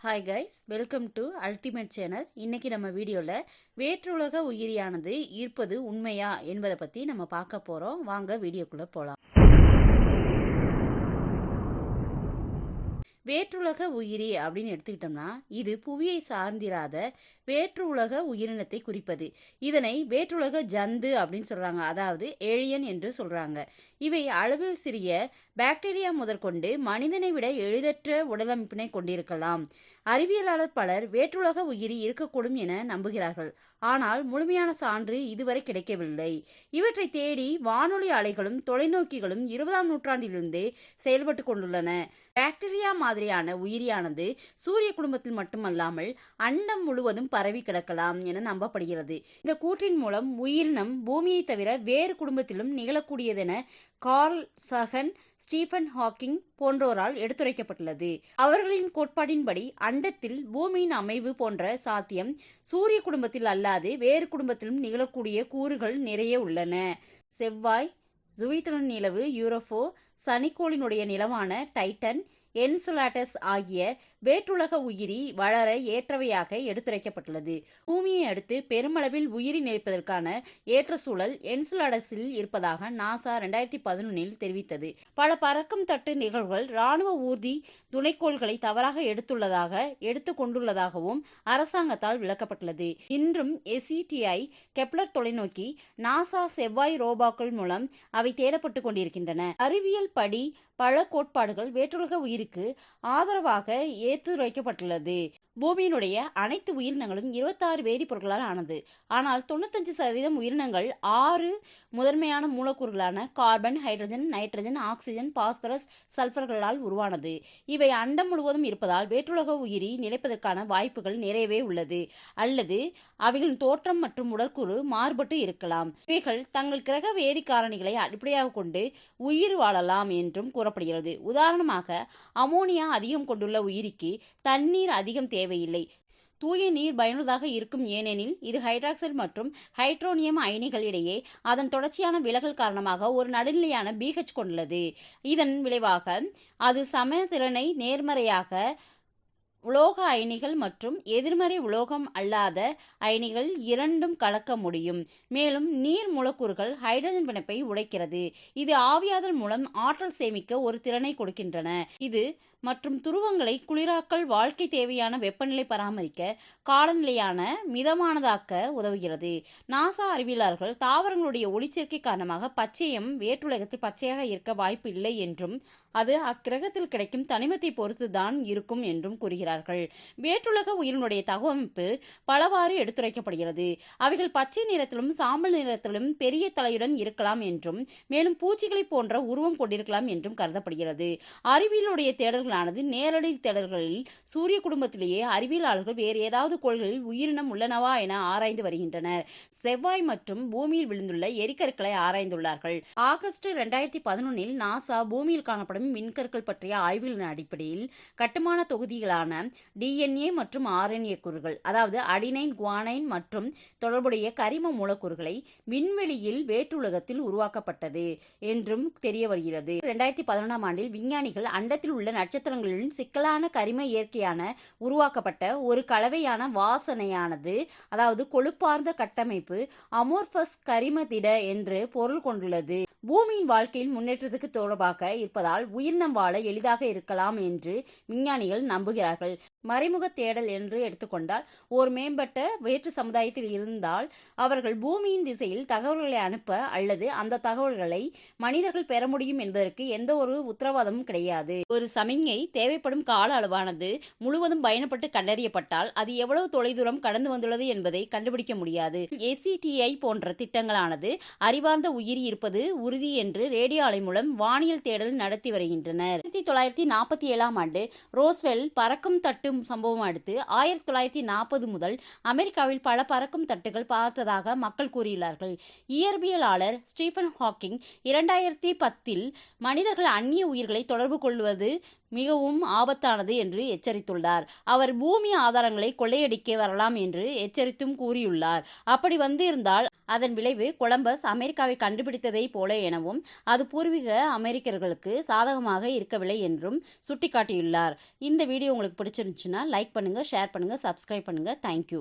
Hi guys welcome to ultimate channel இன்றைக்கி நம்ம வீடியோவில் வேற்றுலக உயிரியானது இருப்பது உண்மையா என்பதை பற்றி நம்ம பார்க்க போகிறோம் வாங்க வீடியோக்குள்ளே போகலாம் வேற்றுலக உயிரி அப்படின்னு எடுத்துக்கிட்டோம்னா இது புவியை சார்ந்திராத வேற்று உலக உயிரினத்தை குறிப்பது. இதனை வேற்றுலக ஜந்து அப்படின்னு சொல்றாங்க. அதாவது ஏழியன் என்று சொல்றாங்க. இவை அளவில் சிறிய பாக்டீரியா முதற்கொண்டு மனிதனை விட எளிதற்ற உடலமைப்பினை கொண்டிருக்கலாம். அறிவியலாளர் பலர் வேற்றுலக உயிரி இருக்கக்கூடும் என நம்புகிறார்கள். ஆனால் முழுமையான சான்று இதுவரை கிடைக்கவில்லை. இவற்றை தேடி வானொலி அலைகளும் தொலைநோக்கிகளும் இருபதாம் நூற்றாண்டிலிருந்தே செயல்பட்டு கொண்டுள்ளன. பாக்டீரியா மாதிரியான உயிரியானது சூரிய குடும்பத்தில் மட்டுமல்லாமல் அண்டம் முழுவதும் பரவி கிடக்கலாம் என நம்பப்படுகிறது. இந்த கூற்றின் மூலம் உயிரினம் பூமியை தவிர வேறு குடும்பத்திலும் நிகழக்கூடியதென கார்ல் சகன் ஸ்டீஃபன் ஹாக்கிங் போன்றோரால் எடுத்துரைக்கப்பட்டுள்ளது. அவர்களின் கோட்பாடின்படி அண்டத்தில் பூமியின் அமைவு போன்ற சாத்தியம் சூரிய குடும்பத்தில் அல்லாது வேறு குடும்பத்திலும் நிகழக்கூடிய கூறுகள் நிறைய உள்ளன. செவ்வாய் ஜூபிட்டரின் நிலவு யூரோஃபோ சனிக்கோளினுடைய நிலவான டைட்டன் என்சுலாட்டஸ் ஆகிய வேற்றுலக உயிரி வளர ஏற்றவையாக எடுத்துரைக்கப்பட்டுள்ளது. பூமியை அடுத்து பெருமளவில் உயிரி நிற்பதற்கான ஏற்ற சூழல் என்சுலாடஸில் இருப்பதாக நாசா ரெண்டாயிரத்தி பதினொன்னில் தெரிவித்தது. பல பறக்கும் தட்டு நிகழ்வுகள் ராணுவ ஊர்தி துணைக்கோள்களை தவறாக எடுத்துள்ளதாக எடுத்து கொண்டுள்ளதாகவும் அரசாங்கத்தால் விளக்கப்பட்டுள்ளது. இன்றும் எஸ்இடிஐ கெப்லர் தொலைநோக்கி நாசா செவ்வாய் ரோபாக்கள் மூலம் அவை தேடப்பட்டு கொண்டிருக்கின்றன. அறிவியல் படி பல கோட்பாடுகள் வேற்றுலக உயிருக்கு ஆதரவாக ஏற்றுரைக்கப்பட்டுள்ளது பூமியினுடைய அனைத்து உயிரினங்களும் இருபத்தாறு வேதிப்பொருட்களால் ஆனது. ஆனால் தொண்ணூத்தஞ்சு சதவீதம் உயிரினங்கள் ஆறு முதன்மையான மூலக்கூறுகளான carbon hydrogen nitrogen oxygen phosphorus சல்ஃபர்களால் உருவானது. இவை அண்டம் முழுவதும் இருப்பதால் வேற்றுலக உயிரி நிலைப்பதற்கான வாய்ப்புகள் நிறையவே உள்ளது. அல்லது அவைகளின் தோற்றம் மற்றும் உடற்கூறு மாறுபட்டு இருக்கலாம். இவைகள் தங்கள் கிரக வேதி காரணிகளை அடிப்படையாக கொண்டு உயிர் வாழலாம் என்றும் கூறப்படுகிறது. உதாரணமாக அமோனியா அதிகம் கொண்டுள்ள உயிரிக்கு தண்ணீர் அதிகம் தேவை தேவையில்லை. தூய நீர் பயனுள்ளதாக இருக்கும் ஏனெனில் இது ஹைட்ராக்சைடு மற்றும் ஹைட்ரோனியம் அயனிகள் இடையே அதன் தொடர்ச்சியான விலகல் காரணமாக ஒரு நடுநிலையான பிஹெச் கொண்டுள்ளது. இதன் விளைவாக அது சமயத்திறனை நேர்மறையாக உலோக அயனிகள் மற்றும் எதிர்மறை உலோகம் அல்லாத அயனிகள் இரண்டும் கலக்க முடியும். மேலும் நீர் மூலக்கூறுகள் ஹைட்ரஜன் பிணைப்பை உடைக்கிறது. இது ஆவியாதல் மூலம் ஆற்றல் சேமிக்க ஒரு திறனை கொடுக்கின்றன. இது மற்றும் துருவங்களை குளிராக்கல் வாழ்க்கை தேவையான வெப்பநிலை பராமரிக்க காலநிலையான மிதமானதாக்க உதவுகிறது. நாசா அறிவியலாளர்கள் தாவரங்களுடைய ஒளிச்சேர்க்கை காரணமாக பச்சையம் வேற்றுலகத்தில் பச்சையாக இருக்க வாய்ப்பு இல்லை என்றும் அது அக்கிரகத்தில் கிடைக்கும் தனிமத்தை பொறுத்துதான் இருக்கும் என்றும் கூறுகிறார் கூறுகிறார்கள் வேற்றுலக உயிரினுடைய தகவமைப்பு பலவாறு எடுத்துரைக்கப்படுகிறது. அவைகள் பச்சை நிறத்திலும் சாம்பல் நிறத்திலும் பெரிய தலையுடன் இருக்கலாம் என்றும் மேலும் பூச்சிகளை போன்ற உருவம் கொண்டிருக்கலாம் என்றும் கருதப்படுகிறது. அறிவியலுடைய தேடல்களானது நேரடி தேடல்களில் சூரிய குடும்பத்திலேயே அறிவியலாளர்கள் வேறு ஏதாவது கோள்களில் உயிரினம் உள்ளனவா என ஆராய்ந்து வருகின்றனர். செவ்வாய் மற்றும் பூமியில் விழுந்துள்ள எரிக்கற்களை ஆராய்ந்துள்ளார்கள். ஆகஸ்ட் இரண்டாயிரத்தி பதினொன்னில் நாசா பூமியில் காணப்படும் மின்கற்கள் பற்றிய ஆய்வுகளின் அடிப்படையில் கட்டுமான தொகுதிகளான டிஎன்ஏ மற்றும் ஆர்என்ஏ கூறுகள் அதாவது அடினைன் குவானைன் மற்றும் தொடர்புடைய கரிம மூலக்கூறுகளை விண்வெளியில் வேற்றுலகத்தில் உருவாக்கப்பட்டது என்றும் தெரிய வருகிறது இரண்டாயிரத்தி பதினொன்றாம் ஆண்டில் விஞ்ஞானிகள் அண்டத்தில் உள்ள நட்சத்திரங்களின் சிக்கலான கரிம இயற்கையான உருவாக்கப்பட்ட ஒரு கலவையான வாசனையானது அதாவது கொழுப்பார்ந்த கட்டமைப்பு அமோர்பஸ் கரிம திட என்று பொருள் கொண்டுள்ளது. பூமியின் வாழ்க்கையில் முன்னேற்றத்துக்கு தொடர்பாக இருப்பதால் உயிரினம் வாழ எளிதாக இருக்கலாம் என்று விஞ்ஞானிகள் நம்புகிறார்கள். மறைமுக தேடல் என்று எடுத்துக்கொண்டால் ஒரு மேம்பட்ட வேற்று சமுதாயத்தில் இருந்தால் அவர்கள் பூமியின் திசையில் தகவல்களை அனுப்ப அல்லது அந்த தகவல்களை மனிதர்கள் பெற முடியும் என்பதற்கு எந்த ஒரு உத்தரவாதமும் கிடையாது. ஒரு சமிங்கை தேவைப்படும் கால அளவானது முழுவதும் பயணப்பட்டு கண்டறியப்பட்டால் அது எவ்வளவு தொலைதூரம் கடந்து வந்துள்ளது என்பதை கண்டுபிடிக்க முடியாது. எஸ்சிடிஐ போன்ற திட்டங்களானது அறிவார்ந்த உயிரி இருப்பது உறுதி என்று ரேடியோ அலை மூலம் வானியல் தேடல் நடத்தி வருகின்றனர். ஆயிரத்தி தொள்ளாயிரத்தி நாற்பத்தி ஏழாம் ஆண்டு ரோஸ்வெல் பறக்கும் தட்டு சம்பவம் அடுத்து ஆயிரத்தி தொள்ளாயிரத்தி நாற்பது முதல் அமெரிக்காவில் பல பறக்கும் தட்டுகள் பார்த்ததாக மக்கள் கூறியுள்ளார்கள் இயற்பியலாளர் ஸ்டீஃபன் ஹாக்கிங் இரண்டாயிரத்தி பத்தில் மனிதர்கள் அந்நிய உயிர்களை தொடர்பு கொள்வது மிகவும் ஆபத்தானது என்று எச்சரித்துள்ளார். அவர் பூமி ஆதாரங்களை கொள்ளையடிக்க வரலாம் என்று எச்சரித்தும் கூறியுள்ளார். அப்படி வந்திருந்தால் அதன் விளைவு கொலம்பஸ் அமெரிக்காவை கண்டுபிடித்ததைப் போல எனவும் அது பூர்வீக அமெரிக்கர்களுக்கு சாதகமாக இருக்கவில்லை என்றும் சுட்டிக்காட்டியுள்ளார். இந்த வீடியோ உங்களுக்கு பிடிச்சிருந்துச்சுன்னா லைக் பண்ணுங்கள் ஷேர் பண்ணுங்கள் சப்ஸ்கிரைப் பண்ணுங்கள் தேங்க்யூ